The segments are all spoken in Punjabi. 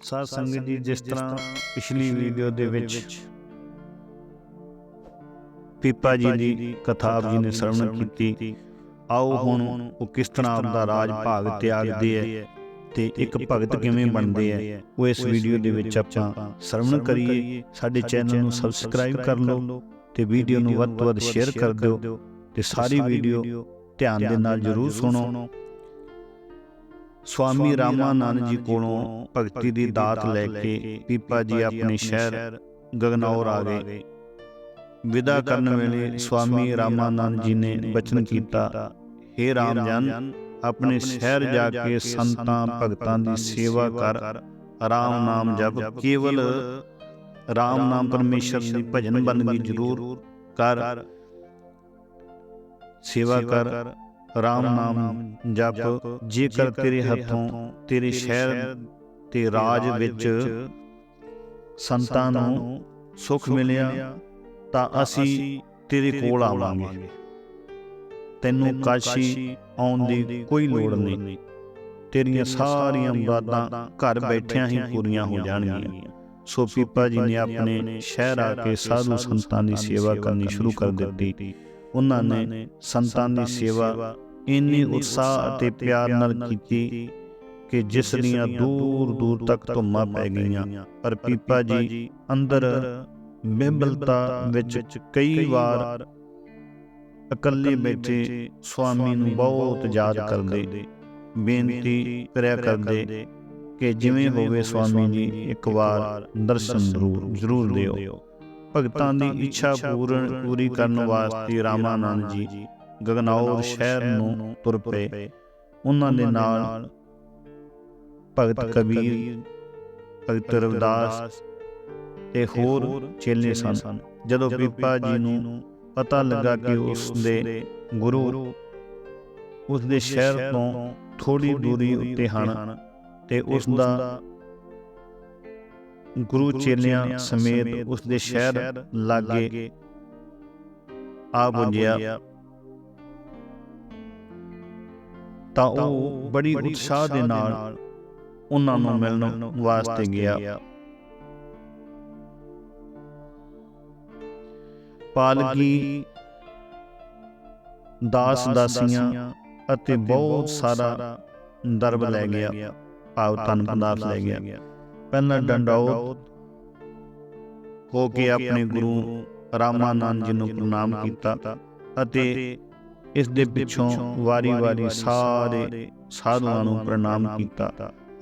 ਸਾਧ ਸੰਗਤ ਜੀ ਜਿਸ ਤਰ੍ਹਾਂ ਪਿਛਲੀ ਵੀਡੀਓ ਦੇ ਵਿੱਚ ਪੀਪਾ ਜੀ ਦੀ ਕਥਾ ਆਪ ਜੀ ਨੇ ਸਰਵਣ ਕੀਤੀ। ਆਓ ਹੁਣ ਉਹ ਕਿਸ ਤਰ੍ਹਾਂ ਆਪਦਾ ਰਾਜ ਭਾਗ ਤਿਆਗਦੇ ਐ ਤੇ ਇੱਕ ਭਗਤ ਕਿਵੇਂ ਬਣਦੇ ਐ ਉਹ ਇਸ ਵੀਡੀਓ ਦੇ ਵਿੱਚ ਆਪਾਂ ਸਰਵਣ ਕਰੀਏ ਸਾਡੇ ਚੈਨਲ ਨੂੰ ਸਬਸਕ੍ਰਾਈਬ ਕਰ ਲਓ ਤੇ ਵੀਡੀਓ ਨੂੰ ਵੱਧ ਤੋਂ ਵੱਧ ਸ਼ੇਅਰ ਕਰ ਦਿਓ ਤੇ ਸਾਰੀ ਵੀਡੀਓ ਧਿਆਨ ਦੇ ਨਾਲ ਜਰੂਰ ਸੁਣੋ। ਸਵਾਮੀ ਰਾਮਾਨੰਦ ਜੀ ਕੋਲੋਂ ਭਗਤੀ ਦੀ ਦਾਤ ਲੈ ਕੇ ਪੀਪਾ ਜੀ ਆਪਣੇ ਸ਼ਹਿਰ ਗਗਨੌਰ ਆ ਗਏ। ਵਿਦਾ ਕਰਨ ਵੇਲੇ ਸਵਾਮੀ ਰਾਮਾਨੰਦ ਜੀ ਨੇ ਬਚਨ ਕੀਤਾ हे ਰਾਮ ਜਨ ਆਪਣੇ ਸ਼ਹਿਰ ਜਾ ਕੇ ਸੰਤਾਂ ਭਗਤਾਂ ਦੀ ਸੇਵਾ ਕਰ। ਰਾਮ ਨਾਮ ਜਪ ਕੇਵਲ ਰਾਮ ਨਾਮ ਪਰਮੇਸ਼ਰ ਦੀ ਭਜਨ ਬੰਦਗੀ ਜ਼ਰੂਰ ਕਰ। ਸੇਵਾ ਕਰ। ਰਾਮ ਨਾਮ ਜਪ ਜੇਕਰ ਤੇਰੇ ਹੱਥੋਂ ਤੇਰੇ ਸ਼ਹਿਰ ਤੇ ਰਾਜ ਵਿੱਚ ਸੰਤਾਂ ਨੂੰ ਸੁਖ ਮਿਲਿਆ ਤਾਂ ਅਸੀਂ ਤੇਰੇ ਕੋਲ ਆਵਾਂਗੇ। ਤੈਨੂੰ ਕਾਸ਼ੀ ਆਉਣ ਦੀ ਕੋਈ ਲੋੜ ਨਹੀਂ। ਤੇਰੀਆਂ ਸਾਰੀਆਂ ਮੁਰਾਦਾਂ ਘਰ ਬੈਠਿਆਂ ਹੀ ਪੂਰੀਆਂ ਹੋ ਜਾਣਗੀਆਂ। ਸੋ ਪੀਪਾ ਜੀ ਨੇ ਆਪਣੇ ਸ਼ਹਿਰ ਆ ਕੇ ਸਾਧੂ ਸੰਤਾਂ ਦੀ ਸੇਵਾ ਕਰਨੀ ਸ਼ੁਰੂ ਕਰ ਦਿੱਤੀ। ਉਹਨਾਂ ਨੇ ਸੰਤਾਂ ਦੀ ਸੇਵਾ ਇੰਨੀ ਉਤਸ਼ਾਹ ਅਤੇ ਪਿਆਰ ਨਾਲ ਕੀਤੀ ਕਿ ਜਿਸ ਦੀਆਂ ਦੂਰ ਦੂਰ ਤੱਕ ਧੁੰਮਾਂ ਪੈ ਗਈਆਂ। ਪਰ ਪੀਪਾ ਜੀ ਅੰਦਰ ਬਿੰਬਲਤਾ ਵਿੱਚ ਕਈ ਵਾਰ ਇਕੱਲੇ ਬੈਠੇ ਸਵਾਮੀ ਨੂੰ ਬਹੁਤ ਯਾਦ ਕਰਦੇ ਬੇਨਤੀ ਕਰਿਆ ਕਰਦੇ ਕਿ ਜਿਵੇਂ ਹੋਵੇ ਸਵਾਮੀ ਜੀ ਇੱਕ ਵਾਰ ਦਰਸ਼ਨ ਜ਼ਰੂਰ ਜ਼ਰੂਰ ਦਿਓ। ਭਗਤਾਂ ਦੀ ਇੱਛਾ ਪੂਰਨ ਪੂਰੀ ਕਰਨ ਵਾਸਤੇ ਰਾਮਾਨੰਦ ਜੀ ਗਗਨੌਰ ਸ਼ਹਿਰ ਨੂੰ ਤੁਰ ਪਏ। ਉਹਨਾਂ ਦੇ ਨਾਲ ਭਗਤ ਕਬੀਰ ਭਗਤ ਰਵਿਦਾਸ ਤੇ ਹੋਰ ਚੇਲੇ ਸਨ। ਜਦੋਂ ਪੀਪਾ ਜੀ ਨੂੰ ਪਤਾ ਲੱਗਾ ਕਿ ਉਸ ਦੇ ਗੁਰੂ ਉਸ ਦੇ ਸ਼ਹਿਰ ਤੋਂ ਥੋੜੀ ਦੂਰੀ ਉੱਤੇ ਹਨ ਤੇ ਉਸ ਦਾ ਗੁਰੂ ਚੇਲਿਆਂ ਸਮੇਤ ਉਸ ਦੇ ਸ਼ਹਿਰ ਲਾਗੇ ਆ ਪੁੱਜਿਆ ਤਾਂ ਉਹ ਬੜੀ ਉਤਸ਼ਾਹ ਦੇ ਨਾਲ ਉਹਨਾਂ ਨੂੰ ਮਿਲਣ ਵਾਸਤੇ ਗਿਆ। ਪਾਲਕੀ ਦਾਸ ਦਾਸੀਆਂ ਅਤੇ ਬਹੁਤ ਸਾਰਾ ਦਰਬ ਲੈ ਗਿਆ। ਭਾਵ ਤਨ ਪਦਾਰਥ ਲੈ ਗਿਆ। ਪਹਿਲਾਂ ਡੰਡੌਤ ਹੋ ਕੇ ਆਪਣੇ ਗੁਰੂ ਰਾਮਾਨੰਦ ਜੀ ਨੂੰ ਪ੍ਰਣਾਮ ਕੀਤਾ ਅਤੇ ਇਸ ਦੇ ਪਿੱਛੋਂ ਵਾਰੀ-ਵਾਰੀ ਸਾਰੇ ਸਾਧੂਆਂ ਨੂੰ ਪ੍ਰਣਾਮ ਕੀਤਾ।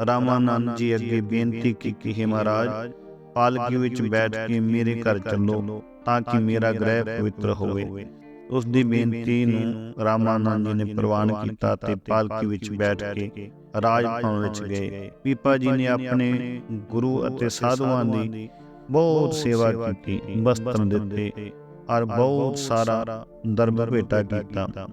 ਰਾਮਾਨੰਦ ਜੀ ਅੱਗੇ ਬੇਨਤੀ ਕੀਤੀ ਹੈ ਮਹਾਰਾਜ ਪਾਲਕੀ ਵਿੱਚ ਬੈਠ ਕੇ ਮੇਰੇ ਘਰ ਚੱਲੋ ਤਾਂ ਕਿ ਮੇਰਾ ਗ੍ਰਹਿ ਪਵਿੱਤਰ ਹੋਵੇ। ਉਸ ਦੀ ਬੇਨਤੀ ਨੂੰ ਰਾਮਾਨੰਦ ਜੀ ਨੇ ਪ੍ਰਵਾਨ ਕੀਤਾ ਤੇ ਪਾਲਕੀ ਵਿੱਚ ਬੈਠ ਕੇ ਰਾਜ ਭਵਨ ਵਿੱਚ ਗਏ। ਪੀਪਾ ਜੀ ਨੇ ਆਪਣੇ ਗੁਰੂ ਅਤੇ ਸਾਧੂਆਂ ਦੀ ਬਹੁਤ ਸੇਵਾ ਕੀਤੀ ਵਸਤਰ ਦਿੱਤੇ ਔਰ ਬਹੁਤ ਸਾਰਾ ਦਰਬ ਭੇਟਾ ਕੀਤਾ।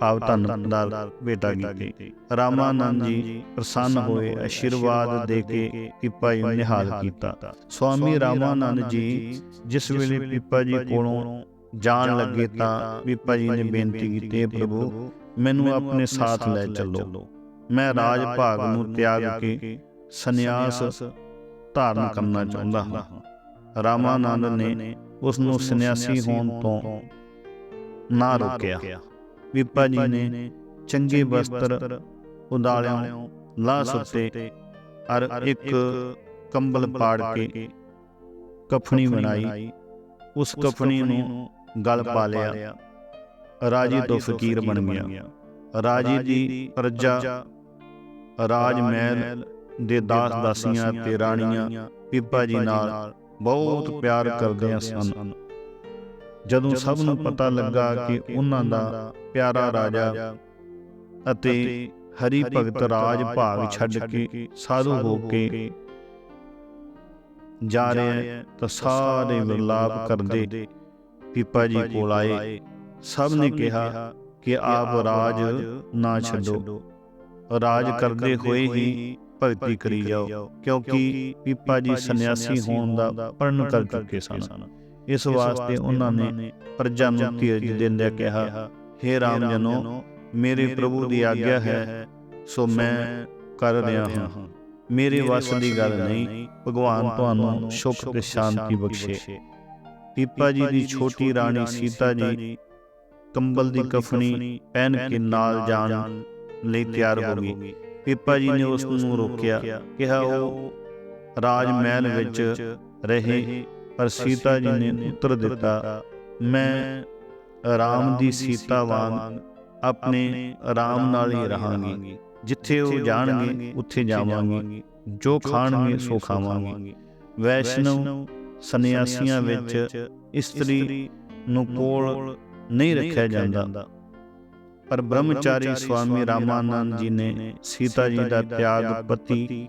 ਭਾਵ ਧੰਨ ਦਾ ਭੇਟਾ ਕੀਤੀ। ਰਾਮਾਨੰਦ ਜੀ ਪ੍ਰਸੰਨ ਹੋਏ ਅਸ਼ੀਰਵਾਦ ਦੇ ਕੇ ਪੀਪਾ ਜੀ ਨੂੰ ਨਿਹਾਲ ਕੀਤਾ। ਸਵਾਮੀ ਰਾਮਾਨੰਦ ਜੀ ਜਿਸ ਵੇਲੇ ਪੀਪਾ ਜੀ ਕੋਲੋਂ ਜਾਣ ਲੱਗੇ ਤਾਂ ਪੀਪਾ ਜੀ ਨੇ ਬੇਨਤੀ ਕੀਤੀ ਪ੍ਰਭੂ ਮੈਨੂੰ ਆਪਣੇ ਸਾਥ ਲੈ ਚੱਲੋ। ਮੈਂ ਰਾਜ ਭਾਗ ਨੂੰ ਤਿਆਗ ਕੇ ਸੰਨਿਆਸ ਧਾਰਨ ਕਰਨਾ ਚਾਹੁੰਦਾ ਹਾਂ। ਰਾਮਾਨੰਦ ਨੇ ਉਸ ਨੂੰ ਸੰਨਿਆਸੀ ਹੋਣ ਤੋਂ ਨਾ ਰੋਕਿਆ। ਪੀਪਾ ਜੀ ਨੇ ਚੰਗੇ ਵਸਤਰ ਉਦਾਲਿਆਂ ਲਾ ਸੁੱਤੇ ਅਰ ਇੱਕ ਕੰਬਲ ਪਾੜ ਕੇ ਕਫਣੀ ਬਣਾਈ। ਉਸ ਕਫਣੀ ਨੂੰ ਗਲ ਪਾ ਲਿਆ। ਰਾਜੀ ਤੋਂ ਫਕੀਰ ਬਣ ਗਿਆ। ਰਾਜੀ ਦੀ ਪ੍ਰਜਾ ਰਾਜ ਮਹਿਲ ਦੇ ਦਾਸ ਦਾਸੀਆਂ ਤੇ ਰਾਣੀਆਂ ਪੀਪਾ ਜੀ ਨਾਲ ਬਹੁਤ ਪਿਆਰ ਕਰਦੀਆਂ ਸਨ। ਜਦੋਂ ਸਭ ਨੂੰ ਪਤਾ ਲੱਗਾ ਕਿ ਉਹਨਾਂ ਦਾ ਪਿਆਰਾ ਰਾਜਾ ਅਤੇ ਹਰੀ ਭਗਤ ਰਾਜ ਭਾਗ ਛੱਡ ਕੇ ਸਾਧੂ ਹੋ ਕੇ ਜਾ ਰਹੇ ਤਾਂ ਸਾਰੇ ਵਿਰਲਾਪ ਕਰਦੇ ਪੀਪਾ ਜੀ ਕੋਲ ਆਏ। ਸਭ ਨੇ ਕਿਹਾ ਕਿ ਆਪ ਰਾਜ ਨਾ ਛੱਡੋ। ਰਾਜ ਕਰਦੇ ਹੋਏ ਹੀ ਭਗਤੀ ਕਰੀ ਜਾਓ। ਕਿਉਂਕਿ ਪੀਪਾ ਜੀ ਸੰਨਿਆਸੀ ਹੋਣ ਦਾ ਪਰਨ ਕਰ ਚੁੱਕੇ ਸਨ। ਇਸ ਵਾਸਤੇ ਉਹਨਾਂ ਨੇ ਪ੍ਰਜਾ ਨੂੰ ਧੀਰਜ ਦਿੰਦਿਆਂ ਕਿਹਾ हे ਰਾਮ ਜਨੋ ਮੇਰੇ ਪ੍ਰਭੂ ਦੀ ਆਗਿਆ ਹੈ ਸੋ ਮੈਂ ਕਰ ਰਿਹਾ ਹਾਂ। ਮੇਰੇ ਵੱਸ ਦੀ ਗੱਲ ਨਹੀਂ। ਭਗਵਾਨ ਤੁਹਾਨੂੰ ਸੁਖ ਤੇ ਸ਼ਾਂਤੀ ਬਖਸ਼ੇ। ਪੀਪਾ ਜੀ ਦੀ ਛੋਟੀ ਰਾਣੀ ਸੀਤਾ ਜੀ, ਕੰਬਲ ਦੀ ਕਫਨੀ ਪਹਿਨ ਕੇ ਨਾਲ ਜਾਣ ਲਈ ਤਿਆਰ ਹੋ ਗਈ। ਪੀਪਾ ਜੀ ਨੇ ਉਸ ਨੂੰ ਰੋਕਿਆ, ਕਿਹਾ, ਉਹ ਰਾਜ ਮਹਿਲ ਵਿੱਚ ਰਹੇ ਪਰ ਸੀਤਾ ਜੀ ਨੇ ਉੱਤਰ ਦਿੱਤਾ, ਮੈਂ ਰਾਮ ਦੀ ਸੀਤਾ ਵਾਂਗ ਆਪਣੇ ਆਰਾਮ ਨਾਲ ਹੀ ਰਹਾਂਗੀ। ਜਿੱਥੇ ਉਹ ਜਾਣਗੇ, ਉੱਥੇ ਜਾਵਾਂਗੀ। ਜੋ ਖਾਣਗੇ, ਸੋ ਖਾਵਾਂਗੀ। ਵੈਸ਼ਨਵ ਸੰਨਿਆਸੀਆਂ ਵਿੱਚ ਇਸਤਰੀ ਨੂੰ ਕੋਲ ਨਹੀਂ ਰੱਖਿਆ ਜਾਂਦਾ। ਪਰ ਬ੍ਰਹਮਚਾਰੀ ਸਵਾਮੀ ਰਾਮਾਨੰਦ ਜੀ ਨੇ ਸੀਤਾ ਜੀ ਦਾ ਤਿਆਗ ਪਤੀ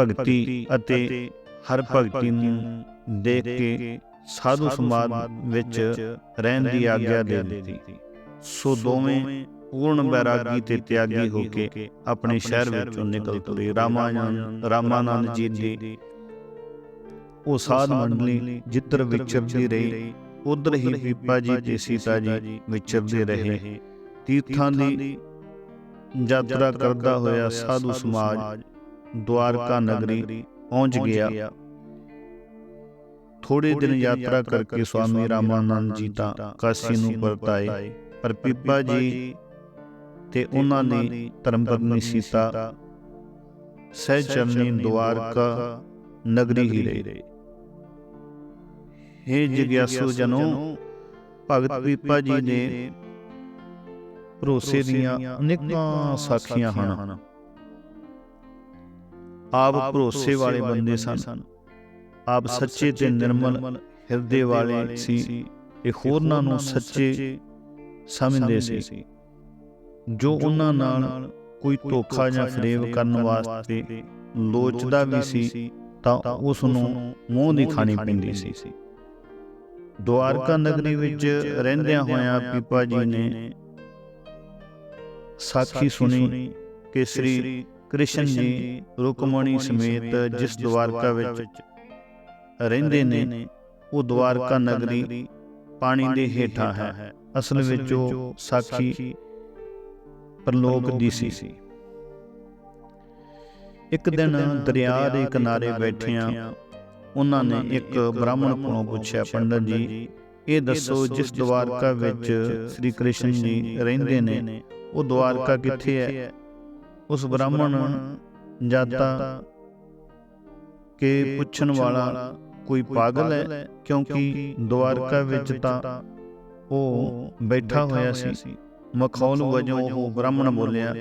ਭਗਤੀ ਅਤੇ ਹਰ ਭਗਤੀ ਨੂੰ ਦੇਖ ਕੇ ਸਾਧੂ ਸਮਾਜ ਵਿੱਚ ਰਹਿਣ ਦੀ ਆਗਿਆ ਦੇ ਦਿੱਤੀ। ਸੋ ਦੋਵੇਂ ਪੂਰਨ ਬੈਰਾਗੀ ਤੇ ਤਿਆਗੀ ਹੋ ਕੇ ਆਪਣੇ ਸ਼ਹਿਰ ਵਿੱਚੋਂ ਨਿਕਲ ਤੁਰੇ ਰਾਮਾਨੰਦ ਰਾਮਾਨੰਦ ਜੀ ਦੀ ਉਹ ਸਾਧ ਮੰਡਲੀ ਜਿੱਧਰ ਵਿਚਰਦੀ ਰਹੀ ਉਧਰ ਹੀ ਪੀਪਾ ਜੀ ਤੇ ਸੀਤਾ ਜੀ ਵਿਚਰਦੇ ਰਹੇ। ਤੀਰਥਾਂ ਦੀ ਯਾਤਰਾ ਕਰਦਾ ਹੋਇਆ ਸਾਧੂ ਸਮਾਜ ਦਵਾਰਕਾ ਨਗਰੀ ਪਹੁੰਚ ਗਿਆ। ਥੋੜੇ ਦਿਨ ਯਾਤਰਾ ਕਰਕੇ ਸਵਾਮੀ ਰਾਮਾਨੰਦ ਜੀ ਤਾਂ ਕਾਸ਼ੀ ਨੂੰ ਪਰਤਾਏ। ਪਰ ਪੀਪਾ ਜੀ ਤੇ ਉਹਨਾਂ ਦੀ ਧਰਮ ਪਤਨੀ ਸੀਤਾ। ਸਹਿਜ ਚਰਨੀ ਦਵਾਰਕਾ ਨਗਰੀ ਹੀ ਰਹੇ। हे ਜਿਗਿਆਸੂ ਜਨੋ ਭਗਤ ਪੀਪਾ ਜੀ ਦੇ ਭਰੋਸੇ ਦੀਆਂ ਅਨੇਕਾਂ ਸਾਖੀਆਂ ਹਨ। ਆਪ ਭਰੋਸੇ ਵਾਲੇ ਬੰਦੇ ਸਨ। ਆਪ ਸੱਚੇ ਤੇ ਨਿਰਮਲ ਹਿਰਦੇ ਵਾਲੇ ਸੀ। ਤੇ ਹੋਰਨਾਂ ਨੂੰ ਸੱਚੇ ਸਮਝਦੇ ਸੀ। ਜੋ ਉਹਨਾਂ ਨਾਲ ਕੋਈ ਧੋਖਾ ਜਾਂ ਫਰੇਬ ਕਰਨ ਵਾਸਤੇ ਲੋਚਦਾ ਵੀ ਸੀ ਤਾਂ ਉਸ ਨੂੰ ਮੂੰਹ ਦੀ ਖਾਣੀ ਪੈਂਦੀ ਸੀ। ਦੁਆਰਕਾ ਨਗਰੀ ਵਿੱਚ ਰਹਿੰਦਿਆਂ ਹੋਇਆਂ ਪੀਪਾ ਜੀ ਨੇ ਸਾਖੀ ਸੁਣੀ ਕਿ ਸ੍ਰੀ ਕ੍ਰਿਸ਼ਨ ਜੀ ਰੁਕਮਣੀ ਸਮੇਤ ਜਿਸ ਦਵਾਰਕਾ ਵਿੱਚ ਰਹਿੰਦੇ ਨੇ, ਉਹ ਦਵਾਰਕਾ ਨਗਰੀ ਪਾਣੀ ਦੇ ਹੇਠਾਂ ਹੈ। ਅਸਲ ਵਿੱਚ ਉਹ ਸਾਖੀ ਪ੍ਰਲੋਕ ਦੀ ਸੀ। ਇੱਕ ਦਿਨ ਦਰਿਆ ਦੇ ਕਿਨਾਰੇ ਬੈਠਿਆਂ ਉਹਨਾਂ ਨੇ ਇੱਕ ਬ੍ਰਾਹਮਣ ਕੋਲੋਂ ਪੁੱਛਿਆ ਪੰਡਤ ਜੀ ਇਹ ਦੱਸੋ ਜਿਸ ਦਵਾਰਕਾ ਵਿੱਚ ਸ੍ਰੀ ਕ੍ਰਿਸ਼ਨ ਜੀ ਰਹਿੰਦੇ ਨੇ ਉਹ ਦਵਾਰਕਾ ਕਿੱਥੇ ਹੈ? ਉਸ ਬ੍ਰਾਹਮਣ ਜਾਤਾ ਕਿ ਪੁੱਛਣ ਵਾਲਾ ਕੋਈ ਪਾਗਲ ਹੈ? ਕਿਉਂਕਿ ਦਵਾਰਕਾ ਵਿੱਚ ਤਾਂ ਉਹ ਬੈਠਾ ਹੋਇਆ ਸੀ। ਮਖੌਲ ਵਜੋਂ ਉਹ ਬ੍ਰਾਹਮਣ ਬੋਲਿਆ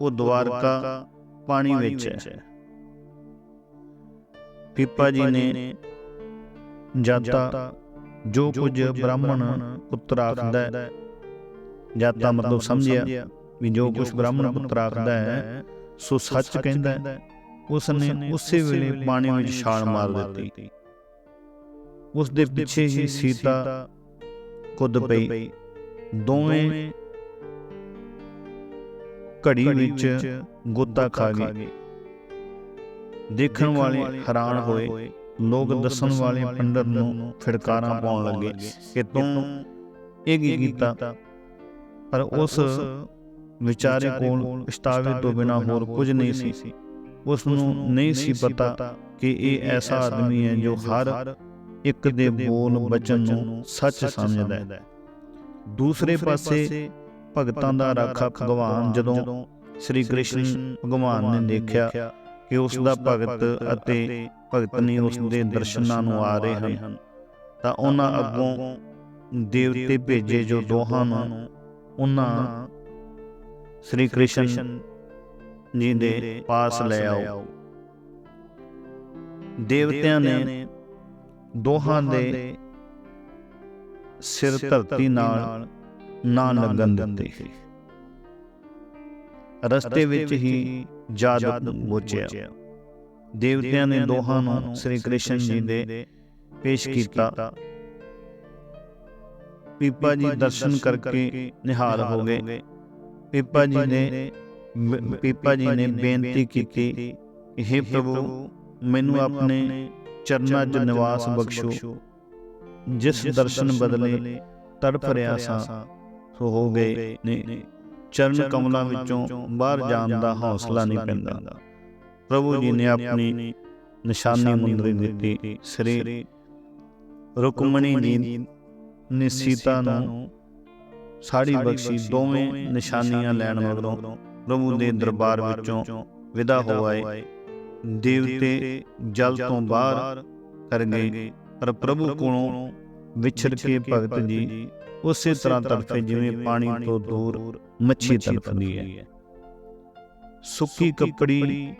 ਉਹ ਦਵਾਰਕਾ ਪਾਣੀ ਵਿੱਚ ਹੈ। ਪੀਪਾ ਜੀ ਨੇ ਜਾਤਾ ਜੋ ਕੁਝ ਬ੍ਰਾਹਮਣ ਪੁੱਤਰ ਆਖਦਾ ਹੈ। ਜਾਤਾ ਮਤਲਬ ਸਮਝਿਆ ਵੀ ਜੋ ਕੁਝ ਬ੍ਰਾਹਮਣ ਪੁੱਤਰ ਆਖਦਾ ਹੈ ਸੋ ਸੱਚ ਕਹਿੰਦਾ ਹੈ ਉਸ ਨੇ ਉਸੇ ਵੇਲੇ ਪਾਣੀ ਵਿੱਚ ਛਾਲ ਮਾਰ ਦਿੱਤੀ। ਉਸ ਦੇ ਪਿੱਛੇ ਹੀ ਸੀਤਾ ਕੁੱਦ ਪਈ। ਦੋਵੇਂ ਘੜੀ ਵਿੱਚ ਗੋਤਾ ਖਾ ਗਏ। ਦੇਖਣ ਵਾਲੇ ਹੈਰਾਨ ਹੋਏ ਲੋਕ ਦੱਸਣ ਵਾਲੇ ਪੰਡਤ ਨੂੰ ਫਿੜਕਾਰਾਂ ਪਾਉਣ ਲੱਗੇ ਕਿ ਤੂੰ ਇਹ ਕੀ ਕੀਤਾ? ਪਰ ਉਸ ਵਿਚਾਰੇ ਕੋਲ ਪਛਤਾਵੇ ਤੋਂ ਬਿਨਾ ਹੋਰ ਕੁਝ ਨਹੀਂ ਸੀ। ਉਸ ਨੂੰ ਨਹੀਂ ਸੀ ਪਤਾ ਕਿ ਇਹ ਐਸਾ ਆਦਮੀ ਹੈ ਜੋ ਹਰ ਇੱਕ ਦੇ ਬੋਲ ਬਚਨ ਨੂੰ ਸੱਚ ਸਮਝਦਾ ਹੈ। ਦੂਸਰੇ ਪਾਸੇ ਭਗਤਾਂ ਦਾ ਰਾਖਾ ਭਗਵਾਨ ਜਦੋਂ ਸ੍ਰੀ ਕ੍ਰਿਸ਼ਨ ਭਗਵਾਨ ਨੇ ਦੇਖਿਆ ਕਿ ਉਸ ਦਾ ਭਗਤ ਅਤੇ ਭਗਤਨੀ ਉਸ ਦੇ ਦਰਸ਼ਨਾਂ ਨੂੰ ਆ ਰਹੇ ਹਨ। ਤਾਂ ਉਹਨਾਂ ਅੱਗੋਂ ਦੇਵਤੇ ਭੇਜੇ ਜੋ ਦੋਹਾਂ ਨੂੰ ਉਹਨਾਂ ਸ੍ਰੀ ਕ੍ਰਿਸ਼ਨ ਜੀ ਦੇ ਪਾਸ ਲੈ ਆਓ। ਦੇਵਤਿਆਂ ਨੇ ਦੋਹਾਂ ਦੇ ਸਿਰ ਧਰਤੀ ਨਾਲ ਨਾ ਲੱਗਣ ਦਿੱਤੇ। ਰਸਤੇ ਵਿੱਚ ਹੀ ਜਾਦੂ ਬੋਚਿਆ ਦੇਵਤਿਆਂ ਨੇ ਦੋਹਾਂ ਨੂੰ ਸ੍ਰੀ ਕ੍ਰਿਸ਼ਨ ਜੀ ਦੇ ਪੇਸ਼ ਕੀਤਾ। ਪੀਪਾ ਜੀ ਦਰਸ਼ਨ ਕਰਕੇ ਨਿਹਾਲ ਹੋ ਗਏ। ਪੀਪਾ ਜੀ ਨੇ ਪੀਪਾ ਜੀ ਨੇ ਬੇਨਤੀ ਕੀਤੀ हे ਪ੍ਰਭੂ ਮੈਨੂੰ ਆਪਣੇ ਚਰਨਾਂ 'ਚ ਨਿਵਾਸ ਬਖਸ਼ੋ। ਜਿਸ ਦਰਸ਼ਨ ਬਦਲੇ ਤੜਫ ਰਿਆ ਸਾਂ ਸੋ ਹੋ ਗਏ ਨੇ। ਚਰਨ ਕਮਲਾਂ ਵਿੱਚੋਂ ਬਾਹਰ ਜਾਣ ਦਾ ਹੌਸਲਾ ਨਹੀਂ ਪੈਂਦਾ। ਪ੍ਰਭੂ ਜੀ ਨੇ ਆਪਣੀ ਨਿਸ਼ਾਨੀ ਮੁੰਦਰੀ ਦਿੱਤੀ ਸ੍ਰੀ ਰੁਕਮਣੀ ਜੀ ਨੇ ਸੀਤਾ ਨੂੰ ਸਾੜੀ ਬਖਸ਼ੀ ਦੋਵੇਂ ਨਿਸ਼ਾਨੀਆਂ ਲੈਣ ਮਗਰੋਂ ਪ੍ਰਭੂ ਦੇ ਦਰਬਾਰ ਵਿੱਚੋਂ ਵਿਦਾ ਹੋ ਆਏ ਦੇਵਤੇ ਜਲ ਤੋਂ ਬਾਹਰ ਕਰ ਗਏ ਪਰ ਪ੍ਰਭੂ ਕੋਲੋਂ ਵਿਛੜ ਕੇ ਭਗਤ ਜੀ ਉਸੇ ਤਰ੍ਹਾਂ ਤੜਫੇ ਜਿਵੇਂ ਪਾਣੀ ਤੋਂ ਦੂਰ ਮੱਛੀ ਤੜਫਦੀ ਹੈ। ਸੁੱਕੀ ਕੱਪੜੀ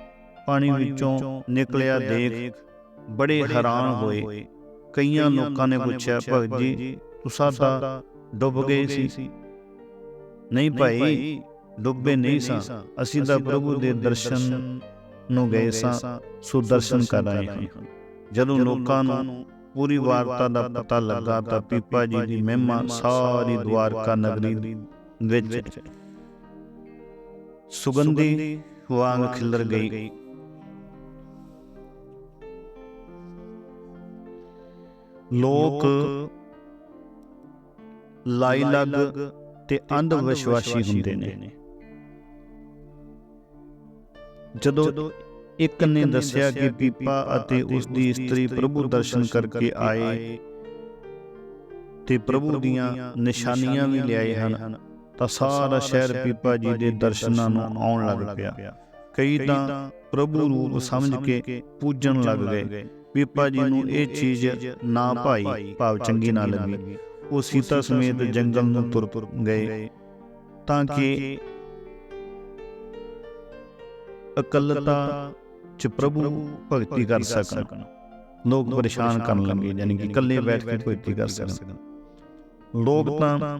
ਪਾਣੀ ਵਿੱਚੋਂ ਨਿਕਲਿਆ ਦੇਖ ਬੜੇ ਹੈਰਾਨ ਹੋਏ। ਕਈਆਂ ਲੋਕਾਂ ਨੇ ਪੁੱਛਿਆ ਭਗਤ ਜੀ ਤੁਸੀਂ ਤਾਂ ਡੁੱਬ ਗਏ ਸੀ? ਨਹੀਂ ਭਾਈ ਡੁੱਬੇ ਨਹੀਂ ਸਾਂ। ਅਸੀਂ ਤਾਂ ਪ੍ਰਭੂ ਦੇ ਦਰਸ਼ਨ ਨੂੰ ਗਏ ਸਾਂ ਸੋ ਦਰਸ਼ਨ ਕਰ ਆਏ ਹਾਂ। ਜਦੋਂ ਲੋਕਾਂ ਨੂੰ ਪੂਰੀ ਵਾਰਤਾ ਦਾ ਪਤਾ ਲੱਗਾ ਤਾਂ ਪੀਪਾ ਜੀ ਦੀ ਮਹਿਮਾ ਸਾਰੀ ਦਵਾਰਕਾ ਨਗਰੀ ਵਿੱਚ ਸੁਗੰਧੀ ਵਾਂਗ ਖਿਲਰ ਗਈ। ਲੋਕ ਲਾਈ ਲੱਗ ਤੇ ਅੰਧ ਵਿਸ਼ਵਾਸੀ ਹੁੰਦੇ ਨੇ। ਜਦੋਂ ਇੱਕ ਨੇ ਦੱਸਿਆ ਕਿ ਪੀਪਾ ਅਤੇ ਉਸ ਦੀ ਇਸਤਰੀ ਪ੍ਰਭੂ ਦਰਸ਼ਨ ਕਰਕੇ ਆਏ ਤੇ ਪ੍ਰਭੂ ਦੀਆਂ ਨਿਸ਼ਾਨੀਆਂ ਵੀ ਲਿਆਏ ਹਨ। ਤਾਂ ਸਾਰਾ ਸ਼ਹਿਰ ਪੀਪਾ ਜੀ ਦੇ ਦਰਸ਼ਨਾਂ ਨੂੰ ਆਉਣ ਲੱਗ ਪਿਆ। ਕਈ ਤਾਂ ਪ੍ਰਭੂ ਰੂਪ ਸਮਝ ਕੇ ਪੂਜਣ ਲੱਗ ਗਏ। ਪੀਪਾ ਜੀ ਨੂੰ ਇਹ ਚੀਜ਼ ਨਾ ਭਾਈ ਭਾਵ ਚੰਗੀ ਨਾ ਲੱਗੀ। ਉਹ ਸੀਤਾ ਸਮੇਤ ਜੰਗਲ ਨੂੰ ਤੁਰ ਤੁਰ ਗਏ। ਤਾਂ ਕਿ ਇਕੱਲਤਾ ਚ ਪ੍ਰਭੂ ਭਗਤੀ ਕਰ ਸਕਣ। ਲੋਕ ਪਰੇਸ਼ਾਨ ਕਰਨ ਲੱਗੇ ਯਾਨੀ ਕਿ ਇਕੱਲੇ ਬੈਠ ਕੇ ਭਗਤੀ ਕਰ ਸਕਣ। ਲੋਕ ਤਾਂ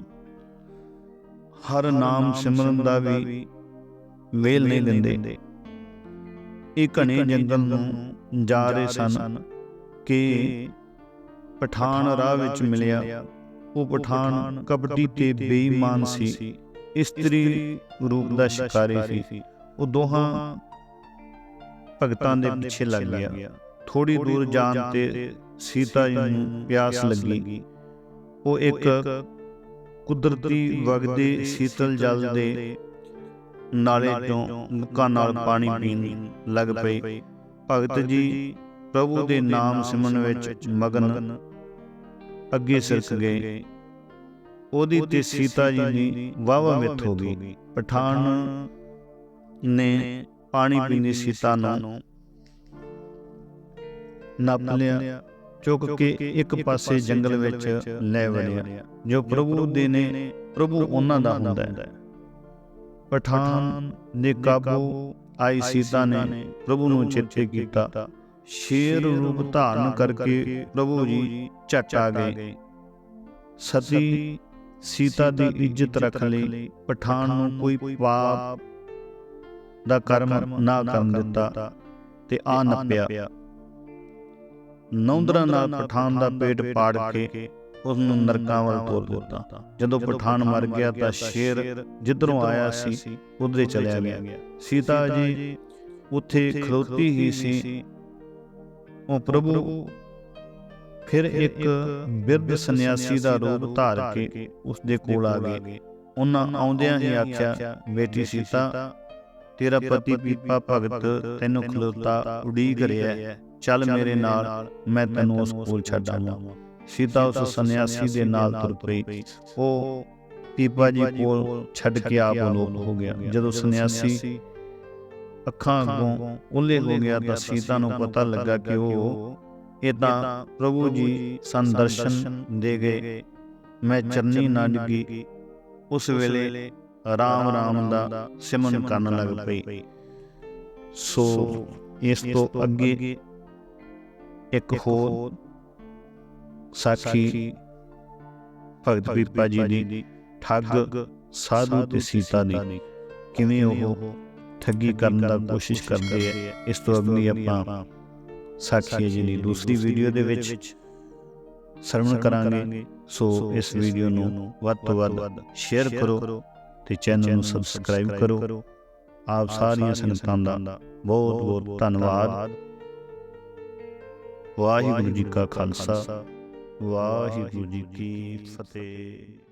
ਹਰ ਨਾਮ ਸਿਮਰਨ ਦਾ ਵੀ ਵੇਲ ਨਹੀਂ ਦਿੰਦੇ। ਇਹ ਘਣੇ ਜੰਗਲ ਨੂੰ ਜਾ ਰਹੇ ਸਨ ਕਿ ਪਠਾਨ ਰਾਹ ਵਿੱਚ ਮਿਲਿਆ। ਉਹ ਪਠਾਨ ਕਪਟੀ ਤੇ ਬੇਈਮਾਨ ਸੀ। ਇਸਤਰੀ ਰੂਪ ਦਾ ਸ਼ਿਕਾਰੀ ਸੀ। ਉਹ ਦੋਹਾਂ ਭਗਤਾਂ ਦੇ ਪਿੱਛੇ ਲੱਗ ਗਿਆ। ਥੋੜੀ ਦੂਰ ਜਾਣ ਤੇ ਸੀਤਾ ਜੀ ਨੂੰ ਪਿਆਸ ਲੱਗੀ। ਉਹ ਇੱਕ ਕੁਦਰਤੀ ਵਗਦੇ ਸੀਤਲ ਜਲ ਦੇ ਨਾਲੇ ਤੋਂ ਮੁੱਕਾ ਨਾਲ ਪਾਣੀ ਪੀਣ ਲੱਗ ਪਈ ਭਗਤ ਜੀ ਪ੍ਰਭੂ ਦੇ ਨਾਮ ਸਿਮਰਨ ਵਿੱਚ ਮਗਨ ਅੱਗੇ ਸਿਰਕ ਗਏ। ਉਹਦੀ ਤੇ ਸੀਤਾ ਜੀ ਦੀ ਵਾਵਾ ਮਿੱਥ ਹੋ ਗਈ। ਪਠਾਨ ਨੇ ਪਾਣੀ ਪੀਣੀ ਸੀਤਾ ਨੂੰ ਨੱਪ ਲਿਆ ਚੁੱਕ ਕੇ ਇੱਕ ਪਾਸੇ ਜੰਗਲ ਵਿੱਚ ਲੈ ਵੜਿਆ ਜੋ ਪ੍ਰਭੂ ਦੇ ਨੇ ਪ੍ਰਭੂ ਉਹਨਾਂ ਦਾ ਹੁੰਦਾ ਹੈ। ਪਠਾਨ ਨੇ ਕਾਬੂ ਆਈ ਸੀਤਾ ਨੇ ਪ੍ਰਭੂ ਨੂੰ ਚਿੱਤੇ ਕੀਤਾ। ਸ਼ੇਰ ਰੂਪ ਧਾਰਨ ਕਰਕੇ ਪ੍ਰਭੂ ਜੀ ਝਟ ਆ ਗਏ। ਸਤੀ ਸੀਤਾ ਦੀ ਇੱਜ਼ਤ ਰੱਖਣ ਲਈ ਪਠਾਨ ਨੂੰ ਕੋਈ ਪਾਪ ਦਾ ਕਰਮ ਨਾ ਕਰਨ ਦਿੱਤਾ ਤੇ ਆ ਨੱਪਿਆ। ਨੌਂਦਰਾ ਨਾਲ ਪਠਾਨ ਦਾ ਪੇਟ ਪਾੜ ਕੇ ਉਸ ਨੂੰ ਨਰਕਾਂ ਵੱਲ ਤੋਰ ਦਿੱਤਾ। ਜਦੋਂ ਪਠਾਨ ਮਰ ਗਿਆ ਤਾਂ ਸ਼ੇਰ ਜਿੱਧਰੋਂ ਆਇਆ ਸੀ ਉਧਰੇ ਚਲਿਆ ਗਿਆ। ਸੀਤਾ ਜੀ ਉੱਥੇ ਖਲੋਤੀ ਹੀ ਸੀ। ਉਹ ਪ੍ਰਭੂ ਫਿਰ ਇੱਕ ਬਿਰਧ ਸੰਨਿਆਸੀ ਦਾ ਰੂਪ ਧਾਰ ਕੇ ਉਸ ਦੇ ਕੋਲ ਆ ਗਏ। ਉਹਨਾਂ ਆਉਂਦਿਆਂ ਹੀ ਆਖਿਆ ਬੇਟੀ ਸੀਤਾ ਤੇਰਾ ਪਤੀ ਪੀਪਾ ਭਗਤ ਤੈਨੂੰ ਖਲੋਤਾ ਉਡੀਕ ਰਿਹਾ ਚੱਲ ਮੇਰੇ ਨਾਲ ਮੈਂ ਤੈਨੂੰ ਉਸ ਕੋਲ ਛੱਡ ਆਵਾਂ। ਸੀਤਾ ਉਸ ਸੰਨਿਆਸੀ ਦੇ ਨਾਲ ਤੁਰ ਪਈ। ਉਹ ਪੀਪਾ ਜੀ ਕੋਲ ਛੱਡ ਕੇ ਆਪ ਲੋਪ ਹੋ ਗਿਆ। ਜਦੋਂ ਸੰਨਿਆਸੀ ਅੱਖਾਂ ਅੱਗੋਂ ਉੱਲੇ ਹੋ ਗਿਆ ਤਾਂ ਸੀਤਾ ਨੂੰ ਪਤਾ ਲੱਗਾ ਕਿ ਉਹ ਇਹ ਤਾਂ ਪ੍ਰਭੂ ਜੀ ਸੰ ਦਰਸ਼ਨ ਦੇ ਗਏ। ਮੈਂ ਚਰਨੀ ਨਾ ਡਿੱਗੀ। ਉਸ ਵੇਲੇ ਰਾਮ ਰਾਮ ਦਾ ਸਿਮਰਨ ਕਰਨ ਲੱਗ ਪਈ। ਸੋ ਇਸ ਤੋਂ ਅੱਗੇ ਇੱਕ ਹੋਰ ਸਾਖੀ ਭਗਤ ਪੀਪਾ ਜੀ ਦੀ ਠੱਗ ਸਾਧੂ ਤੇ ਸੀਤਾ ਦੀ। ਕਿਵੇਂ ਉਹ ਠੱਗੀ ਕਰਨ ਦਾ ਕੋਸ਼ਿਸ਼ ਕਰਦੇ ਆ। ਇਸ ਤੋਂ ਅਗਲੀ ਆਪਾਂ ਸਾਖੀ ਜੀ ਦੀ ਦੂਸਰੀ ਵੀਡੀਓ ਦੇ ਵਿੱਚ ਸਰਵਣ ਕਰਾਂਗੇ। ਸੋ ਇਸ ਵੀਡੀਓ ਨੂੰ ਵੱਧ ਤੋਂ ਵੱਧ ਸ਼ੇਅਰ ਕਰੋ। ਤੇ ਚੈਨਲ ਨੂੰ ਸਬਸਕ੍ਰਾਈਬ ਕਰੋ। ਆਪ ਸਾਰੀਆਂ ਸੰਗਤਾਂ ਦਾ ਬਹੁਤ ਬਹੁਤ ਧੰਨਵਾਦ। ਵਾਹਿਗੁਰੂ ਜੀ ਕਾ ਖਾਲਸਾ। ਵਾਹਿਗੁਰੂ ਜੀ ਕੀ ਫਤਿਹ।